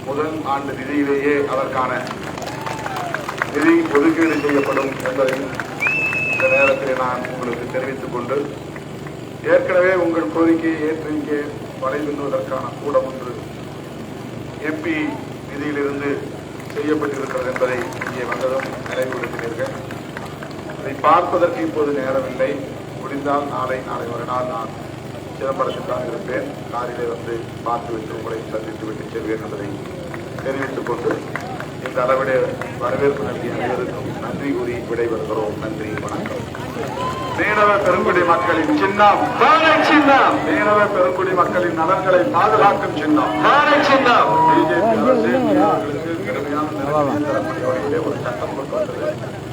முதல் ஆண்டு நிதியிலேயே அதற்கான நிதி ஒதுக்கீடு செய்யப்படும் என்பதையும் இந்த நேரத்தில் நான் உங்களுக்கு தெரிவித்துக் கொண்டு ஏற்கனவே உங்கள் கோரிக்கையை ஏற்று இங்கே வரைவிடுவதற்கான கூடம் ஒன்று எம்பி நிதியிலிருந்து செய்யப்பட்டிருக்கிறது என்பதை இங்கே வந்ததும் நினைவுபடுத்தினீர்கள் அதை பார்ப்பதற்கு இப்போது நேரமில்லை. முடிந்தால் நாளை நாளை ஒரு நாள் நான் சிதம்பரத்தில் தான் இருப்பேன் காரிலே வந்து பார்த்துவிட்டு உங்களை சந்தித்து விட்டு செல்வேன் என்பதை தெரிவித்துக் கொண்டு இந்த அளவிட வரவேற்பு நன்றி அனைவருக்கும் நன்றி கூறி விடைபெறுகிறோம். நன்றி வணக்கம். மீனவ பெருங்குடி மக்களின் சின்னம் சின்னம். மீனவ பெருங்குடி மக்களின் நலன்களை பாதுகாக்கும் சின்னம் சின்னம். பிஜேபி அரசு மீனவர்களுக்கு கடுமையான ஒரு சட்டம் கொண்டு வந்தது.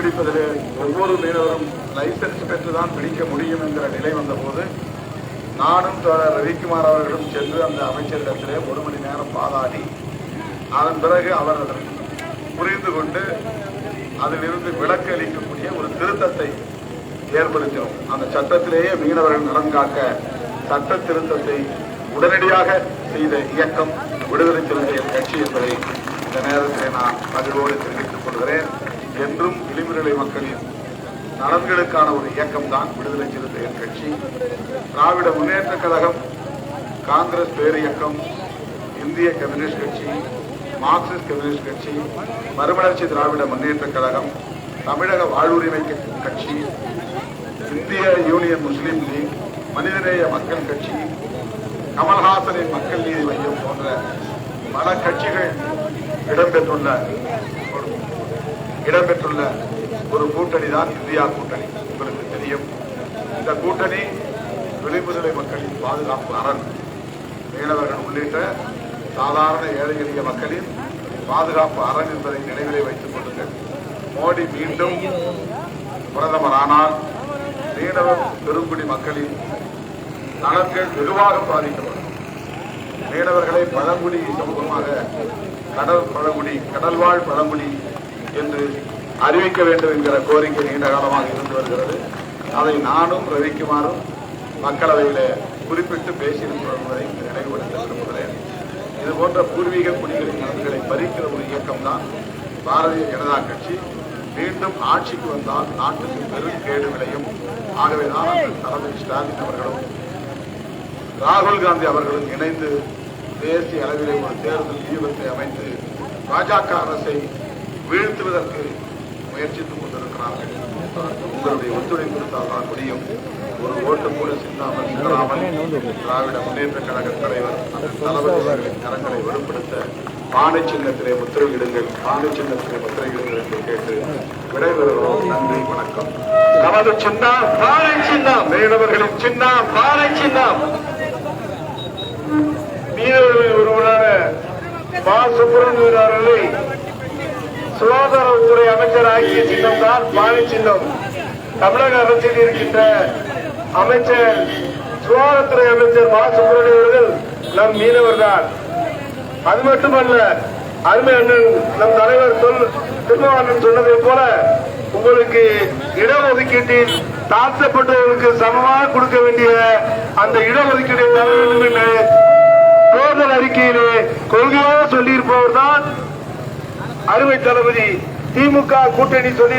பிடிப்பதில் ஒவ்வொரு மீனவரும் லைசன்ஸ் பெற்றுதான் பிடிக்க முடியும் என்கிற நிலை வந்தபோது நானும் தோழர் ரவிக்குமார் அவர்களும் சென்று அந்த அமைச்சரிடத்திலே ஒரு மணி நேரம் பாதாடி அதன் பிறகு அவர் புரிந்து கொண்டு அதிலிருந்து விலக்கு அளிக்கக்கூடிய ஒரு திருத்தத்தை ஏற்படுத்தினோம். அந்த சட்டத்திலேயே மீனவர்கள் நலன் காக்க சட்ட திருத்தத்தை உடனடியாக செய்த இயக்கம் விடுதலை சிறந்த கட்சி என்பதை இந்த நேரத்தில் நான் மகிழ்வோடு தெரிவித்துக் கொள்கிறேன். என்றும் இளிமிரலை மக்களின் நலன்களுக்கான ஒரு இயக்கம் தான் விடுதலை சிறுத்தைகள் கட்சி. திராவிட முன்னேற்ற கழகம் காங்கிரஸ் பேரியக்கம் இந்திய கம்யூனிஸ்ட் கட்சி மார்க்சிஸ்ட் கம்யூனிஸ்ட் கட்சி மறுமலர்ச்சி திராவிட முன்னேற்ற கழகம் தமிழக வாழ்வுரிமை கட்சி இந்திய யூனியன் முஸ்லீம் லீக் மனிதநேய மக்கள் கட்சி கமல்ஹாசனின் மக்கள் நீதி மையம் போன்ற பல கட்சிகள் இடம்பெற்றுள்ள இடம்பெற்றுள்ள ஒரு கூட்டணி தான் இந்தியா கூட்டணி. உங்களுக்கு தெரியும். இந்த கூட்டணி விளிம்புநிலை மக்களின் பாதுகாப்பு அரண். மீனவர்கள் உள்ளிட்ட சாதாரண ஏழை எளிய மக்களின் பாதுகாப்பு அரண் என்பதை நினைவிலே வைத்துக் கொள்ளுங்கள். மோடி மீண்டும் பிரதமர் ஆனால் மீனவ பெருங்குடி மக்களின் நலன்கள் வெகுவாக பாதிக்கப்படும். மீனவர்களை பழங்குடி சமூகமாக கடல் பழங்குடி கடல்வாழ் பழங்குடி என்று அறிவிக்க வேண்டும் என்கிற கோரிக்கை நீண்ட காலமாக இருந்து வருகிறது. அதை நானும் ரவிக்குமாரும் மக்களவையிலே குறிப்பிட்டு பேசியிருக்கிறோம் என்பதை நினைவுபடுத்த விரும்புகிறேன். இது போன்ற பூர்வீக குடிகளின் நலன்களை பறிக்கிற ஒரு இயக்கம் தான் பாரதிய ஜனதா கட்சி. மீண்டும் ஆட்சிக்கு வந்தால் நாட்டுக்கு பெரும் கேடு விளையும். ஆகவேதான் தலைமை ஸ்டாலின் அவர்களும் ராகுல் காந்தி அவர்களும் இணைந்து தேசிய அளவிலே ஒரு தேர்தல் தீபத்தை அமைத்து பாஜக அரசை வீழ்த்துவதற்கு முயற்சித்துக் கொண்டிருக்கிறார்கள். உங்களுடைய ஒத்துழைப்பு இருந்தால் தான் முடியும். ஒரு ஓட்டு கூட சிந்தாமல் சிந்தராமல் திராவிட முன்னேற்ற கழக தலைவர் அந்த கரங்களை வலுப்படுத்த பானை சின்னத்திலே முத்திரையிடுங்கள் பானை சின்னத்திலே முத்திரையிடுங்கள் என்று கேட்டு விடைபெறுகிறோம். நன்றி வணக்கம். நமது சின்னம் பானை சின்னம் மேலவர்களின் சின்னம் பானை சின்னம். மீனவர்களில் ஒருவரான மா சுப்பிரமணியன் அவர்களை சுகாதாரத்துறை அமைச்சர் ஆகிய சின்னம் தான் பாணி சின்னம். தமிழக அரசில் இருக்கின்ற அமைச்சர் சுகாதாரத்துறை அமைச்சர் மா. சுப்பிரமணிய அவர்கள் நம் மீனவர் தான் அது மட்டுமல்ல அருமை அண்ணன் நம் தலைவர் சொல் திருமாவண்ணன் சொன்னதை போல உங்களுக்கு இடஒதுக்கீட்டில் தாழ்த்தப்பட்டவர்களுக்கு சமமாக கொடுக்க வேண்டிய அந்த இடஒதுக்கீட்டை தர வேண்டும் என்று தேர்தல் அறிக்கையிலே கொள்கையாக சொல்லியிருப்பவர் தான் அருமை தளபதி திமுக கூட்டணி சொல்லி